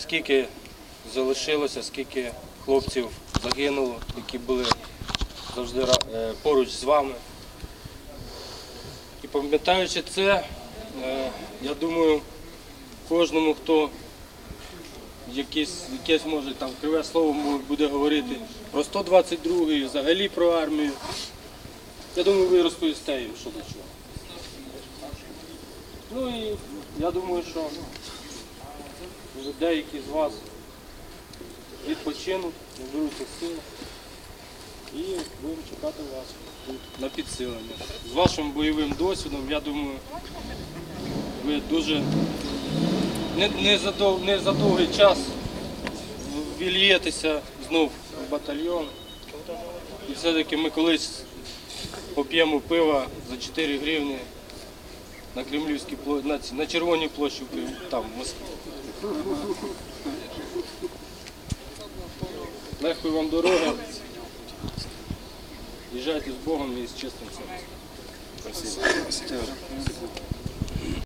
скільки залишилося, скільки хлопців загинуло, які були завжди е, поруч з вами. І пам'ятаючи це, е, я думаю, кожному, хто якесь, якесь може там криве слово буде говорити про 122-й, взагалі про армію. Я думаю, ви розповісте їм, що до чого. Ну і я думаю, що вже деякі з вас відпочинуть, наберуться сил і будемо чекати вас тут на підсилення. З вашим бойовим досвідом, я думаю, ви дуже не, не за довгий час вільєтеся знов в батальйон. І все-таки ми колись поп'ємо пива за 4 гривні на Кремлівській площі, на, на Червоній площі там, в Москві. Легкої вам дороги. Їжджайте з Богом і з чистим серцем. Спасибо.